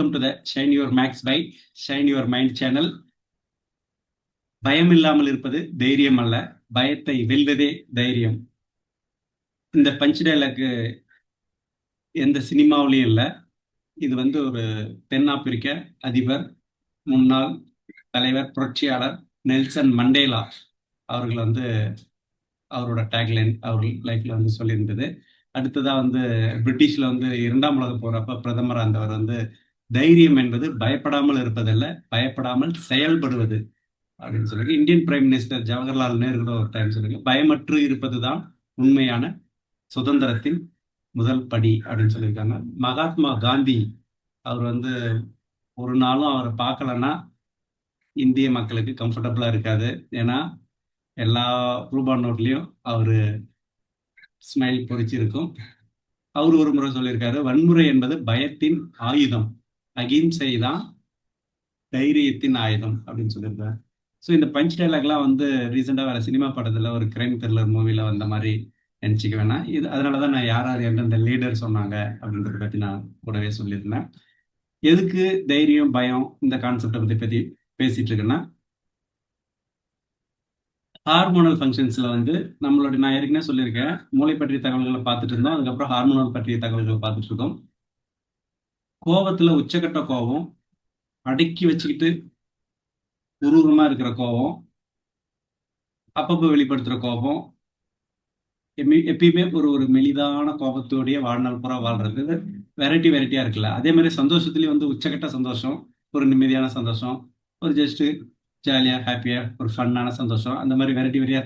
Welcome to the shine your max by shine your mind channel பயம் இல்லாமல் இருப்பது தைரியம் அல்ல. பயத்தை வெல்வதே தைரியம். இந்த பஞ்ச் டைலாக்கு எந்த சினிமாவிலையும் இல்லை. இது வந்து ஒரு தென்னாப்பிரிக்க அதிபர் முன்னாள் தலைவர் புரட்சியாளர் நெல்சன் மண்டேலா அவர்கள் வந்து அவரோட டேக்லைன் அவர் லைஃப்ல வந்து சொல்லியிருந்தது. அடுத்ததா வந்து பிரிட்டிஷ்ல வந்து இரண்டாம் உலக போகிறப்ப பிரதமர் அந்தவர் வந்து தைரியம் என்பது பயப்படாமல் இருப்பதல்ல பயப்படாமல் செயல்படுவது அப்படின்னு சொல்லுங்க Indian prime minister Jawaharlal Nehru கூட ஒரு டைம் சொல்லுங்க பயமற்று இருப்பதுதான் உண்மையான சுதந்திரத்தின் முதல் படி அப்படின்னு சொல்லியிருக்காங்க. மகாத்மா காந்தி அவர் வந்து ஒரு நாளும் அவரை பார்க்கலன்னா இந்திய மக்களுக்கு கம்ஃபர்டபுளாக இருக்காது. ஏன்னா எல்லா ரூபா நோட்லேயும் அவர் ஸ்மைல் பொறிச்சிருக்கும். அவர் ஒரு முறை சொல்லியிருக்காரு வன்முறை என்பது பயத்தின் ஆயுதம். அகிம்சை தான் தைரியத்தின் ஆயுதம் அப்படின்னு சொல்லியிருந்தார். ஸோ இந்த பஞ்ச் டைலாக்லாம் வந்து ரீசெண்டாக வேறு சினிமா படத்தில் ஒரு கிரைம் த்ரில்லர் மூவியில் வந்த மாதிரி நினச்சிக்க வேணாம். இது அதனால தான் நான் யார் யார் எந்தெந்த லீடர் சொன்னாங்க அப்படின்றத பற்றி நான் கூடவே சொல்லியிருந்தேன். எதுக்கு தைரியம் பயம் இந்த கான்செப்டை பற்றி பற்றி பேசிட்டு இருக்கேன்னா ஹார்மோனல் ஃபங்க்ஷன்ஸ்ல வந்து நம்மளோட நான் ஏற்கனவே சொல்லியிருக்கேன் மூளை பற்றிய தகவல்களை பார்த்துட்டு இருந்தோம் அதுக்கப்புறம் ஹார்மோனல் பற்றிய தகவல்களை பார்த்துட்டு இருக்கோம். கோபத்துல உச்சக்கட்ட கோபம் அடக்கி வச்சுக்கிட்டு உருவமா இருக்கிற கோபம் அப்பப்போ வெளிப்படுத்துற கோபம் எப்பயுமே ஒரு ஒரு மெலிதான கோபத்தோடைய வாழ்நாள் பூரா வாழ்றது. வெரைட்டி வெரைட்டியா இருக்குல்ல. அதே மாதிரி சந்தோஷத்துலயும் வந்து உச்சக்கட்ட சந்தோஷம் ஒரு நிம்மதியான சந்தோஷம் ஒரு ஜஸ்ட் ஜாலியாக ஹாப்பியாக ஒரு ஃபன்னான சந்தோஷம் அந்த மாதிரி வெரைட்டி வெரைட்டியா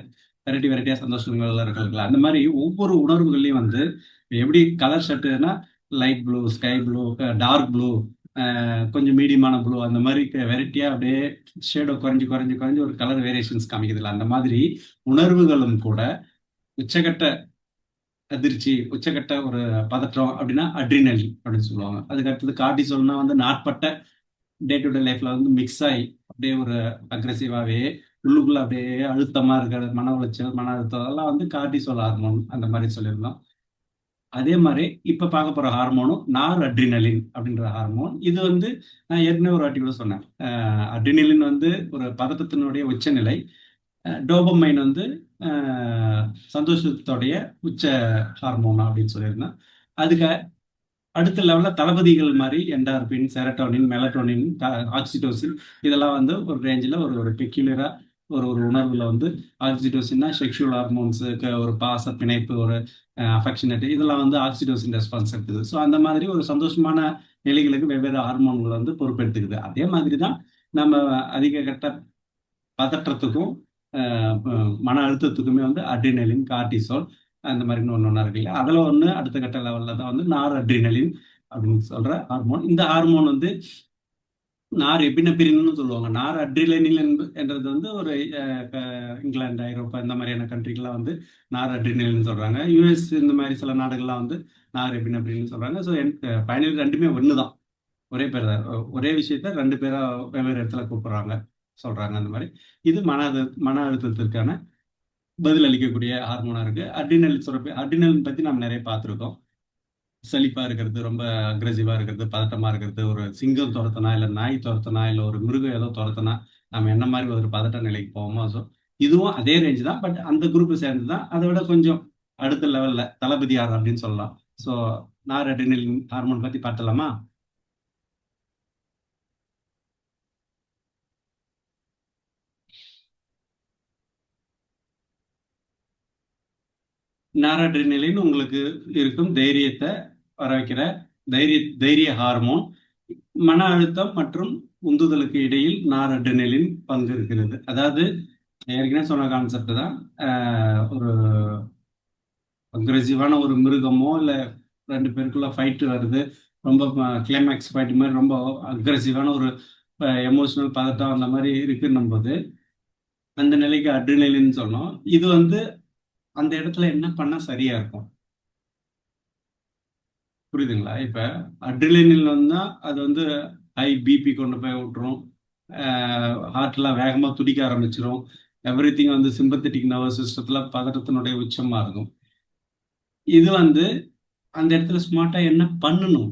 வெரைட்டி வெரைட்டியாக சந்தோஷங்கள் இருக்குல்ல. அந்த மாதிரி ஒவ்வொரு உணர்வுகள்லயும் வந்து எப்படி colour ஷர்ட்டுனா light blue sky blue dark blue கொஞ்சம் மீடியமான ப்ளூ அந்த மாதிரி வெரைட்டியாக அப்படியே ஷேடோ குறைஞ்சி குறைஞ்சி குறைஞ்சி ஒரு கலர் வேரியேஷன்ஸ் காமிக்கிறதுல அந்த மாதிரி உணர்வுகளும் கூட உச்சகட்ட அதிர்ச்சி உச்சகட்ட ஒரு பதற்றம் அப்படின்னா அட்ரினலி அப்படின்னு சொல்லுவாங்க. அதுக்கு அடுத்தது கார்டிசோல்னா வந்து நாட்பட்ட டே டு டே லைஃப்ல வந்து மிக்ஸ் ஆகி அப்படியே ஒரு அக்ரெசிவாகவே உள்ளுக்குள்ள அப்படியே அழுத்தமா இருக்கிற மன உளைச்சல் மன அழுத்தம் அதெல்லாம் வந்து கார்டிசோல் ஹார்மோன் அந்த மாதிரி சொல்லியிருந்தோம். அதே மாதிரி இப்போ பார்க்க போகிற ஹார்மோனும் நார் அட்ரினலின் அப்படின்ற ஹார்மோன் இது வந்து நான் ஏற்கனவே ஒரு வாட்டி கூட சொன்னேன். அட்ரினலின் வந்து ஒரு பதட்டத்தினுடைய உச்சநிலை. டோபமைன் வந்து சந்தோஷத்தோடைய உச்ச ஹார்மோன் அப்படின்னு சொல்லியிருந்தேன். அதுக்கு அடுத்த லெவலில் தளபதிகள் மாதிரி என்டார்பின் செரட்டோனின் மெலட்டோனின் ஆக்சிடோசின் இதெல்லாம் வந்து ஒரு ரேஞ்சில் ஒரு ஒரு பெக்யூலராக ஒரு ஒரு உணர்வில் வந்து ஆக்சிடோசின்னா செக்ஷுவல் ஹார்மோன்ஸுக்கு ஒரு பாச பிணைப்பு ஒரு அஃபெக்ஷனேட் இதெல்லாம் வந்து ஆக்சிடோசின் ரெஸ்பான்ஸ் எடுத்துது. ஸோ அந்த மாதிரி ஒரு சந்தோஷமான நிலைகளுக்கு வெவ்வேறு ஹார்மோன்கள் வந்து பொறுப்பெடுத்துக்குது. அதே மாதிரி தான் நம்ம அதிக கட்ட பதற்றத்துக்கும் மன அழுத்தத்துக்குமே வந்து அட்ரினலின் கார்டிசோல் அந்த மாதிரி ஒன்று ஒன்றா இருக்கு இல்லையா? அதில் ஒன்று அடுத்த கட்ட லெவலில் தான் வந்து நார் அட்ரினலின் அப்படின்னு சொல்கிற ஹார்மோன் இந்த ஹார்மோன் வந்து நார் எபினபிரின்னு சொல்லுவாங்க. நார் அட்ரினலின் என்றது வந்து ஒரு இங்கிலாந்து ஐரோப்பா இந்த மாதிரியான கண்ட்ரிக்கெலாம் வந்து நார் அட்ரினலின் சொல்கிறாங்க யூஎஸ் இந்த மாதிரி சில நாடுகள்லாம் வந்து நார் எபினபிரின்னு சொல்கிறாங்க ஸோ ஃபைனல் ரெண்டுமே ஒன்று தான் ஒரே பேர் தான். ஒரே விஷயத்த ரெண்டு பேராக வெவ்வேறு இடத்துல கூப்பிட்றாங்க சொல்கிறாங்க அந்த மாதிரி. இது மன மன அழுத்தத்திற்கான பதில் அளிக்கக்கூடிய ஹார்மோனாக இருக்குது அட்ரினல் சுரப்பி அட்ரினல் பற்றி நம்ம நிறைய பார்த்துருக்கோம். சலிப்பா இருக்கிறது ரொம்ப அக்ரெசிவா இருக்கிறது பதட்டமா இருக்கிறது ஒரு சிங்கம் துரத்தனா இல்ல நாய் துரத்தனா இல்ல ஒரு மிருகம் ஏதோ துரத்தனா நம்ம என்ன மாதிரி ஒரு பதட்ட நிலைக்கு போவோமோ ஸோ இதுவும் அதே ரேஞ்ச் தான். பட் அந்த குரூப் சேர்ந்து தான் அதை விட கொஞ்சம் அடுத்த லெவல்ல தளபதி யார் அப்படின்னு சொல்லலாம். ஸோ நார் அட்ரினலின் ஹார்மோன் பத்தி பார்த்தலாமா நாரட்ரினலின் உங்களுக்கு இருக்கும் தைரியத்தை வர வைக்கிற தைரிய தைரிய ஹார்மோன் மன அழுத்தம் மற்றும் உந்துதலுக்கு இடையில் நாரட்ரினலின் பங்கு இருக்கிறது. அதாவது ஏற்கனவே சொன்ன கான்செப்ட் தான். ஒரு அக்ரெசிவான ஒரு மிருகமோ இல்லை ரெண்டு பேருக்குள்ள ஃபைட்டு வருது ரொம்ப கிளைமேக்ஸ் ஃபைட் மாதிரி ரொம்ப அக்ரெசிவான ஒரு எமோஷனல் பதட்டம் அந்த மாதிரி இருக்குன்னும் போது அந்த நிலைக்கு அட்ரினலின்னு சொன்னோம். இது வந்து அந்த இடத்துல என்ன பண்ணால் சரியா இருக்கும்? புரியுதுங்களா? இப்ப அட்ரிலினில் வந்தா அது வந்து ஹை பிபி கொண்டு போய் விட்டுரும் ஹார்ட்லாம் வேகமா துடிக்க ஆரம்பிச்சிடும் எவ்ரி திங் வந்து சிம்பத்தட்டிக் நர்வஸ் சிஸ்டத்துல பதட்டத்தினுடைய உச்சமா இருக்கும். இது வந்து அந்த இடத்துல ஸ்மார்ட்டா என்ன பண்ணணும்?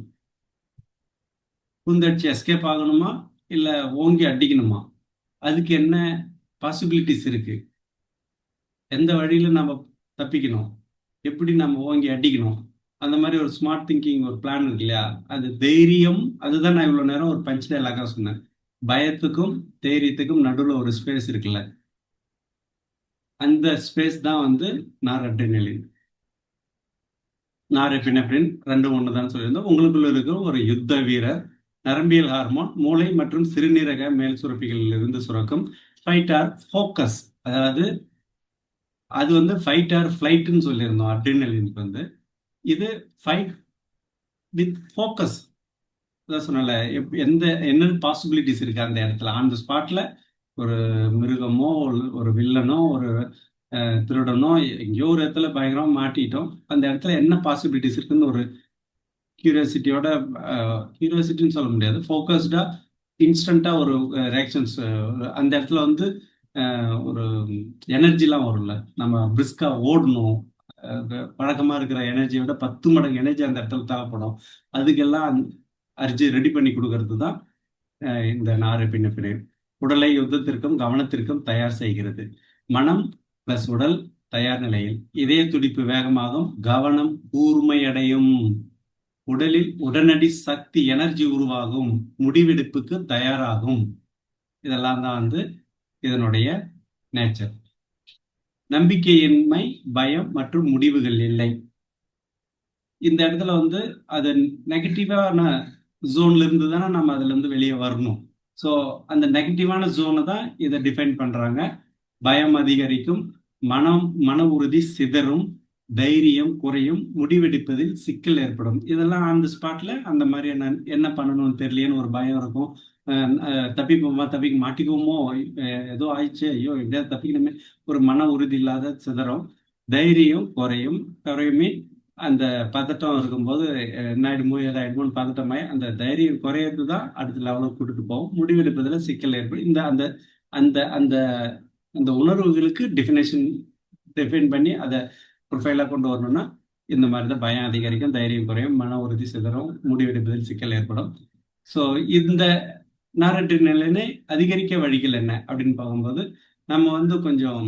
குந்தடிச்சு எஸ்கேப் ஆகணுமா? இல்ல ஓங்கி அடிக்கணுமா? அதுக்கு என்ன பாசிபிலிட்டிஸ் இருக்கு? எந்த வழியில நம்ம தப்பிக்கணும்? எப்படி நம்ம ஓங்கி அடிக்கணும்? அந்த மாதிரி ஒரு ஸ்மார்ட் திங்கிங் ஒரு பிளான் இருக்கு இல்லையா? அது தைரியம். அதுதான் நான் இவ்வளவு நேரம் ஒரு பஞ்ச் டைலாக்கா சொன்னேன். பயத்துக்கும் தைரியத்துக்கும் நடுவில் ஒரு ஸ்பேஸ் இருக்குல்ல? அந்த ஸ்பேஸ் தான் வந்து நாரட்ரினலின் நாரெபினப்ரின் ரெண்டு ஒன்று தான் சொல்லியிருந்தோம் உங்களுக்குள்ள இருக்கிற ஒரு யுத்த வீரர் நரம்பியல் ஹார்மோன் மூளை மற்றும் சிறுநீரக மேல் சுரப்பிகளில் இருந்து சுரக்கும் ஃபைட் ஆர் ஃபோக்கஸ் அதாவது அது வந்து ஃபைட் ஆர் ஃப்ளைட்டுன்னு சொல்லியிருந்தோம் அட்ரினலினுக்கு வந்து. இது ஃபைட் வித் ஃபோக்கஸ் அதான் சொன்னல எப் எந்த என்னென்ன பாசிபிலிட்டிஸ் இருக்கு அந்த இடத்துல? ஆன் த ஸ்பாட்ல ஒரு மிருகமோ ஒரு வில்லனோ ஒரு திருடனோ எங்கேயோ ஒரு இடத்துல பயங்கரமாக மாட்டிட்டோம். அந்த இடத்துல என்ன பாசிபிலிட்டிஸ் இருக்குன்னு ஒரு கியூரியாசிட்டியோட கியூரியாசிட்டின்னு சொல்ல முடியாது. ஃபோக்கஸ்டாக இன்ஸ்டண்ட்டாக ஒரு ரியாக்ஷன்ஸ் அந்த இடத்துல வந்து ஒரு எனர்ஜிலாம் வரும்ல. நம்ம பிரிஸ்காக ஓடணும். பழக்கமா இருக்கிற எனர்ஜியை விட பத்து மடங்கு எனர்ஜி அந்த இடத்துல தேவைப்படும். அதுக்கெல்லாம் அரிஜி ரெடி பண்ணி கொடுக்கறது தான் இந்த நாறு பின்னப்பினை உடலை யுத்தத்திற்கும் கவனத்திற்கும் தயார் செய்கிறது. மனம் பிளஸ் உடல் தயார் நிலையில். இதய துடிப்பு வேகமாகும் கவனம் கூர்மையடையும். உடலில் உடனடி சக்தி எனர்ஜி உருவாகும். முடிவெடுப்புக்கு தயாராகும். இதெல்லாம் தான் வந்து இதனுடைய நேச்சர் நம்பிக்கையின்மை பயம் மற்றும் முடிவுகள் இல்லை. இந்த இடத்துல வந்து அது நெகட்டிவான ஜோன்ல இருந்து தானே நம்ம அதுல இருந்து வெளியே வரணும். ஸோ அந்த நெகட்டிவான ஜோனை தான் இதை டிஃபைன் பண்றாங்க. பயம் அதிகரிக்கும் மனம் மன உறுதி சிதறும் தைரியம் குறையும் முடிவெடுப்பதில் சிக்கல் ஏற்படும். இதெல்லாம் அந்த ஸ்பாட்ல அந்த மாதிரி என்ன என்ன பண்ணணும்னு தெரியலையேன்னு ஒரு பயம் இருக்கும். தப்பிப்போமா தப்பிக்க மாட்டிக்குவோமோ ஏதோ ஆயிடுச்சு ஐயோ எப்படியாவது தப்பிக்கணுமே. ஒரு மன உறுதி இல்லாத சிதறம் தைரியம் குறையும். குறையுமே அந்த பதட்டம் இருக்கும்போது என்ன ஆயிடுமோ ஏதாயிடுமோன்னு பதட்டமாய் அந்த தைரியம் குறையிறது தான் அடுத்த லெவலுக்கு கூட்டிட்டு போகும். முடிவெடுப்பதில் சிக்கல் ஏற்படும். இந்த அந்த அந்த அந்த அந்த உணர்வுகளுக்கு டெஃபினேஷன் டிஃபைன் பண்ணி அதை ப்ரொஃபைலாக கொண்டு வரணும்னா இந்த மாதிரி தான் பயம் அதிகரிக்கும் தைரியம் குறையும் மன உறுதி சிதறும் முடிவெடுப்பதில் சிக்கல் ஏற்படும். ஸோ இந்த நாரட்ரினலினை அதிகரிக்க வழிகள் என்ன அப்படின்னு பார்க்கும்போது நம்ம வந்து கொஞ்சம்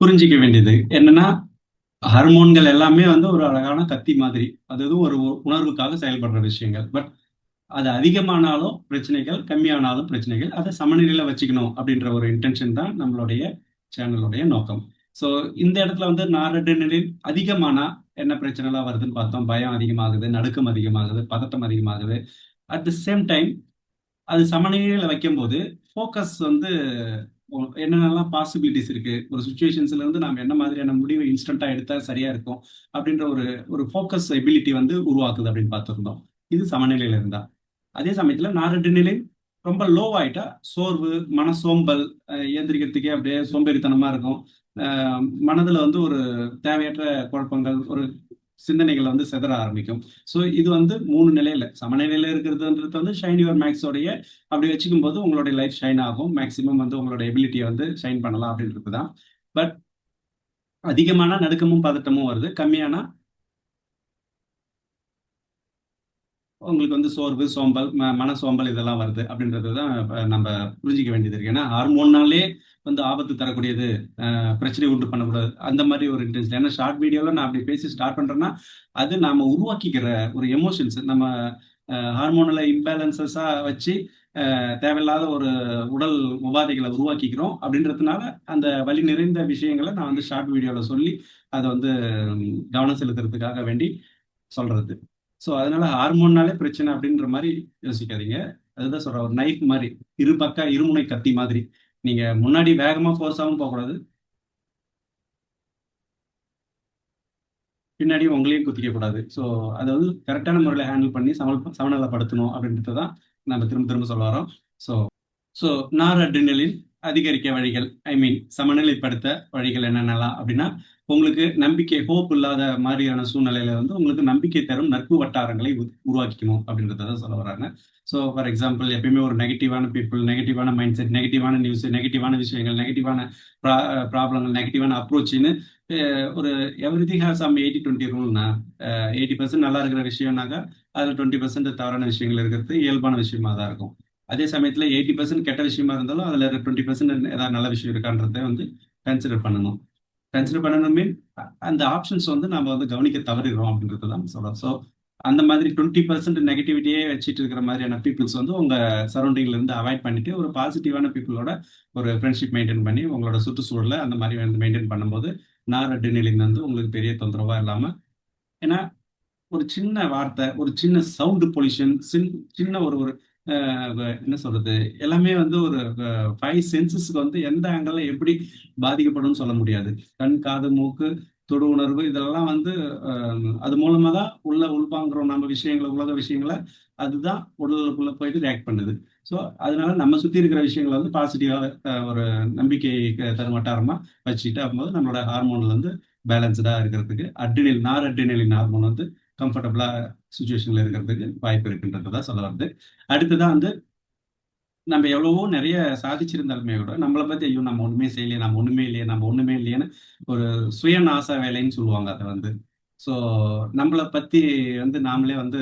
புரிஞ்சிக்க வேண்டியது. என்னன்னா ஹார்மோன்கள் எல்லாமே வந்து ஒரு அழகான கத்தி மாதிரி அது ஒரு உணர்வுக்காக செயல்படுற விஷயங்கள். பட் அது அதிகமானாலும் பிரச்சனைகள் கம்மியானாலும் பிரச்சனைகள் அதை சமநிலையில வச்சுக்கணும் அப்படின்ற ஒரு இன்டென்ஷன் தான் நம்மளுடைய சேனலுடைய நோக்கம். ஸோ இந்த இடத்துல வந்து நாரட்ரினலின் அதிகமானா என்ன பிரச்சனைலாம் வருதுன்னு பார்த்தோம். பயம் அதிகமாகுது நடுக்கம் அதிகமாகுது பதட்டம் அதிகமாகுது. அட் த சேம் டைம் அது சமநிலையில வைக்கும்போது ஃபோக்கஸ் வந்து என்னென்னலாம் பாசிபிலிட்டிஸ் இருக்கு? ஒரு சுச்சுவேஷன்ஸ்ல இருந்து நாம் என்ன மாதிரியான முடிவு இன்ஸ்டன்டா எடுத்தா சரியா இருக்கும்? அப்படின்ற ஒரு ஒரு ஃபோக்கஸ் எபிலிட்டி வந்து உருவாக்குது அப்படின்னு பார்த்துருந்தோம். இது சமநிலையில இருந்தா. அதே சமயத்துல நாரண்டு நிலை ரொம்ப லோ ஆயிட்டா சோர்வு மன சோம்பல் இயந்திரிக்கிறதுக்கே அப்படியே சோம்பேறித்தனமா இருக்கும். மனதுல வந்து ஒரு தேவையற்ற குழப்பங்கள் ஒரு சிந்தனைகள் வந்து செதற ஆரம்பிக்கும். ஸோ இது வந்து மூணு நிலையில. சமநிலையில இருக்கிறதுன்றது வந்து ஷைன் யுவர் மேக்ஸோடைய அப்படி வச்சுக்கும் போது உங்களுடைய லைஃப் ஷைன் ஆகும். மேக்சிமம் வந்து உங்களோட எபிலிட்டியை வந்து ஷைன் பண்ணலாம் அப்படின்றது தான். பட் அதிகமான நடுக்கமும் பதட்டமும் வருது. கம்மியானா உங்களுக்கு வந்து சோர்வு சோம்பல் மன சோம்பல் இதெல்லாம் வருது அப்படின்றது தான் நம்ம புரிஞ்சிக்க வேண்டியது இருக்கு. ஏன்னா ஹார்மோன்னாலே வந்து ஆபத்து தரக்கூடியது பிரச்சனை உண்டு பண்ணக்கூடாது. அந்த மாதிரி ஒரு இன்டென்ஷன். ஏன்னா ஷார்ட் வீடியோவில் நான் அப்படி பேசி ஸ்டார்ட் பண்ணுறேன்னா அது நாம உருவாக்கிக்கிற ஒரு எமோஷன்ஸ். நம்ம ஹார்மோனல இம்பேலன்சஸாக வச்சு தேவையில்லாத ஒரு உடல் உபாதைகளை உருவாக்கிக்கிறோம் அப்படின்றதுனால அந்த வழி நிறைந்த விஷயங்களை நான் வந்து ஷார்ட் வீடியோவில் சொல்லி அதை வந்து கவனம் செலுத்துறதுக்காக வேண்டி சொல்றது. ஸோ அதனால ஹார்மோன்னாலே பிரச்சனை அப்படின்ற மாதிரி யோசிக்காதீங்க. அதுதான் சொல்ற ஒரு நைஃப் மாதிரி இரு பக்கா இருமுனை கத்தி மாதிரி. நீங்க முன்னாடி வேகமா ஃபோர்ஸாகவும் போகக்கூடாது. பின்னாடி உங்களையும் குத்திக்க கூடாது. ஸோ அதை வந்து கரெக்டான முறையில் ஹேண்டில் பண்ணி சமல் சமநிலைப்படுத்தணும் அப்படின்றது தான் நம்ம திரும்ப திரும்ப சொல்ல வரோம் ஸோ ஸோ நார் அட்ரினலின் அதிகரிக்க வழிகள் ஐ மீன் சமநிலைப்படுத்த வழிகள் என்னென்னலாம் அப்படின்னா உங்களுக்கு நம்பிக்கை ஹோப் இல்லாத மாதிரியான சூழ்நிலையில வந்து உங்களுக்கு நம்பிக்கை தரும் நட்பு வட்டாரங்களை உருவாக்கிக்கணும் அப்படின்றத சொல்ல வராங்க ஸோ ஃபார் எக்ஸாம்பிள் எப்பயுமே ஒரு நெகட்டிவான பீப்புள் நெகட்டிவான மைண்ட் செட் நெகட்டிவான நியூஸ் நெகட்டிவான விஷயங்கள் நெகட்டிவான ப்ராப்ளங்கள் நெகட்டிவான அப்ரோச்சுன்னு ஒரு everything have some eighty twenty ரூல்னா eighty percent நல்லா இருக்கிற விஷயம்னாக்கா அதில் டுவெண்ட்டி பர்சன்ட் தவறான விஷயங்கள் இருக்கிறது இயல்பான விஷயமா தான் இருக்கும். அதே சமயத்தில் எயிட்டி பர்சன்ட் கெட்ட விஷயமா இருந்தாலும் அதில் டுவெண்ட்டி பர்சன்ட் ஏதாவது நல்ல விஷயம் இருக்கான்றத வந்து கன்சிடர் பண்ணணும். கன்சிடர் பண்ணணும் மீன் அந்த ஆப்ஷன்ஸ் வந்து நம்ம வந்து கவனிக்க தவறிடுறோம் அப்படின்றது தான் சொல்கிறோம் ஸோ அந்த மாதிரி டுவெண்ட்டி பர்சன்ட் நெகட்டிவிட்டியே வச்சுட்டு இருக்கிற மாதிரியான பீப்புள்ஸ் வந்து உங்கள் சரௌண்டிங்ல இருந்து அவாய்ட் பண்ணிட்டு ஒரு பாசிட்டிவான பீப்புளோட ஒரு ஃப்ரெண்ட்ஷிப் மெயின்டைன் பண்ணி உங்களோட சுற்றுச்சூழலை அந்த மாதிரி வந்து மெயின்டைன் பண்ணும்போது நார் நிலையில வந்து உங்களுக்கு பெரிய தொந்தரவா இல்லாமல் ஏன்னா ஒரு சின்ன வார்த்தை ஒரு சின்ன சவுண்டு பொல்யூஷன் சின் சின்ன ஒரு ஒரு என்ன சொல்றது? எல்லாமே வந்து ஒரு ஃபைவ் சென்சஸ்க்கு வந்து எந்த ஆங்கிள் எப்படி பாதிக்கப்படும் சொல்ல முடியாது. கண் காது மூக்கு தொடு உணர்வு இதெல்லாம் வந்து அது மூலமா தான் உள்ள உள்வாங்குறோம் நம்ம விஷயங்களை உலக விஷயங்களை. அதுதான் உடலுக்குள்ள போயிட்டு ரியாக்ட் பண்ணுது. ஸோ அதனால நம்ம சுத்தி இருக்கிற விஷயங்களை வந்து பாசிட்டிவாக ஒரு நம்பிக்கை தருமட்டாரமா வச்சுக்கிட்டு ஆகும்போது நம்மளோட ஹார்மோன்ல வந்து பேலன்ஸ்டா இருக்கிறதுக்கு அட்ரினல் நார் அட்ரினலின் ஹார்மோன் வந்து கம்ஃபர்டபுளாக சுச்சுவேஷனில் இருக்கிறதுக்கு வாய்ப்பு இருக்குன்றதான் சொல்ல வருது அடுத்ததான் வந்து நம்ம எவ்வளவோ நிறைய சாதிச்சிருந்தாலுமே கூட நம்மளை பத்தி ஐயோ நம்ம ஒண்ணுமே செய்யலையே நம்ம ஒண்ணுமே இல்லையே நம்ம ஒண்ணுமே இல்லையேன்னு ஒரு சுயநாச வேலைன்னு சொல்லுவாங்க அதை வந்து. ஸோ நம்மளை பத்தி வந்து நாமளே வந்து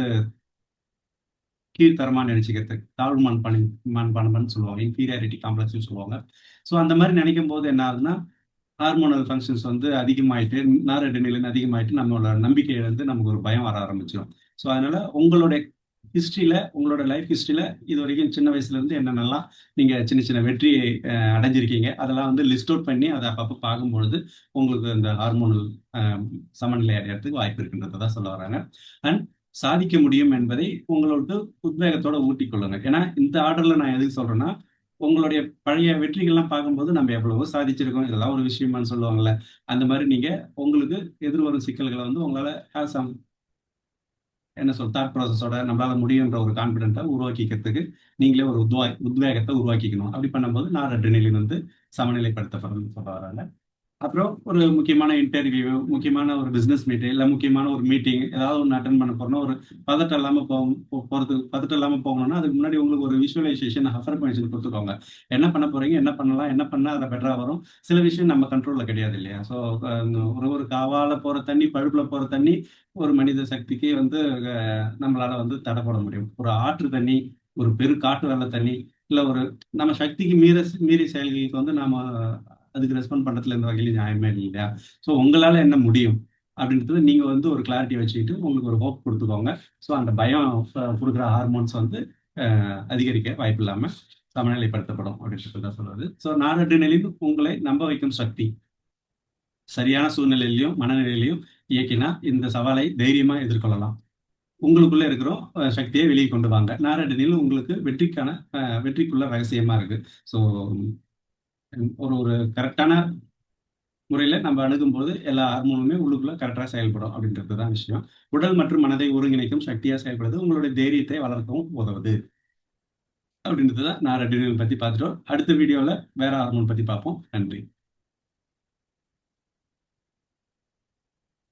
கீழ்த்தரமா நினைச்சுக்கிறது தாழ்மான் பண்ணி மண்பானம்னு சொல்லுவாங்க இன்ஃபீரியாரிட்டி காம்ப்ளெக்ஸ்னு சொல்லுவாங்க. ஸோ அந்த மாதிரி நினைக்கும் போது என்ன ஆகுதுன்னா ஹார்மோனல் ஃபங்க்ஷன்ஸ் வந்து அதிகமாயிட்டு நாரடினிலின் அதிகமாயிட்டு நம்மளோட நம்பிக்கை இழந்து நமக்கு ஒரு பயம் வர ஆரம்பிச்சிடும் ஸோ அதனால உங்களுடைய ஹிஸ்ட்ரியில உங்களோட லைஃப் ஹிஸ்ட்ரியில இது வரைக்கும் சின்ன வயசுல இருந்து என்னென்னலாம் நீங்க சின்ன சின்ன வெற்றி அடைஞ்சிருக்கீங்க அதெல்லாம் வந்து லிஸ்ட் அவுட் பண்ணி அதை அப்பப்போ பார்க்கும்பொழுது உங்களுக்கு இந்த ஹார்மோனல் சமநிலை அடையறதுக்கு வாய்ப்பு இருக்குன்றதை தான் சொல்ல வராங்க அண்ட் சாதிக்க முடியும் என்பதை உங்களோட உத்வேகத்தோட ஊட்டிக்கொள்ளுங்க ஏன்னா இந்த ஆர்டர்ல நான் எதுக்கு சொல்றேன்னா உங்களுடைய பழைய வெற்றிகள்லாம் பார்க்கும்போது நம்ம எவ்வளவோ சாதிச்சிருக்கோம். இதெல்லாம் ஒரு விஷயமானு சொல்லுவாங்கல்ல. அந்த மாதிரி நீங்க உங்களுக்கு எதிர்வரும் சிக்கல்களை வந்து உங்களால ஹேவ் சம் என்ன சொல் தாட் ப்ராசஸோட நம்மளால முடியுன்ற ஒரு கான்பிடென்ட்டை உருவாக்கிக்கிறதுக்கு நீங்களே ஒரு உத்வா உத்வேகத்தை உருவாக்கிக்கணும். அப்படி பண்ணும்போது நான் நிலையில் வந்து சமநிலைப்படுத்தப்படும் சொல்ல வராங்க அப்புறம் ஒரு முக்கியமான இன்டர்வியூ முக்கியமான ஒரு பிஸ்னஸ் மீட்டிங் இல்லை முக்கியமான ஒரு மீட்டிங் ஏதாவது ஒன்று அட்டன் பண்ண போறோம்னா ஒரு பதட்டம் இல்லாமல் போக போகிறது பதட்டம் இல்லாமல் போகணும்னா அதுக்கு முன்னாடி உங்களுக்கு ஒரு விஷுவலைசேஷன் அஃபர்மேஷன் கொடுத்துக்கோங்க. என்ன பண்ண போறீங்க என்ன பண்ணலாம் என்ன பண்ணால் அதை பெட்டராக வரும். சில விஷயம் நம்ம கண்ட்ரோலில் கிடையாது இல்லையா? ஸோ ஒரு ஒரு காவால போகிற தண்ணி பழுப்பில் போகிற தண்ணி ஒரு மனித சக்திக்கு வந்து நம்மளால வந்து தடை போட முடியும். ஒரு ஆற்று தண்ணி ஒரு பெரு காட்டு வெள்ள தண்ணி இல்லை ஒரு நம்ம சக்திக்கு மீற மீறி செயல்களுக்கு வந்து நாம அதுக்கு ரெஸ்பாண்ட் பண்ணுறதுல எந்த வகையிலும் நியாயமே இல்லையா? ஸோ உங்களால் என்ன முடியும்? அப்படின்றது நீங்கள் வந்து ஒரு கிளாரிட்டி வச்சுக்கிட்டு உங்களுக்கு ஒரு ஹோப் கொடுத்துக்கோங்க. ஸோ அந்த பயம் கொடுக்குற ஹார்மோன்ஸ் வந்து அதிகரிக்க வாய்ப்பு இல்லாமல் சமநிலைப்படுத்தப்படும் அப்படின்றது தான் சொல்றது ஸோ நாரட்ரினலின் உங்களை நம்ப வைக்கும் சக்தி சரியான சூழ்நிலையிலையும் மனநிலையிலையும் இயக்கினா இந்த சவாலை தைரியமா எதிர்கொள்ளலாம். உங்களுக்குள்ள இருக்கிறோம் சக்தியை வெளியே கொண்டு வாங்க. நாரடினில் உங்களுக்கு வெற்றிக்கான வெற்றிக்குள்ள ரகசியமா இருக்கு. ஸோ ஒரு ஒரு கரெக்டான முறையில் நம்ம அணுகும்போது எல்லா ஹார்மோனுமே உள்ளுக்குள்ள கரெக்டாக செயல்படும் அப்படின்றது தான் விஷயம். உடல் மற்றும் மனதை ஒருங்கிணைக்கும் சக்தியாக செயல்படுது உங்களுடைய தைரியத்தை வளர்க்கவும் உதவுது. அப்படின்றது தான் நான் ரெண்டு பற்றி பார்த்துட்டோம். அடுத்த வீடியோவில் வேற ஹார்மோன் பற்றி பார்ப்போம். நன்றி.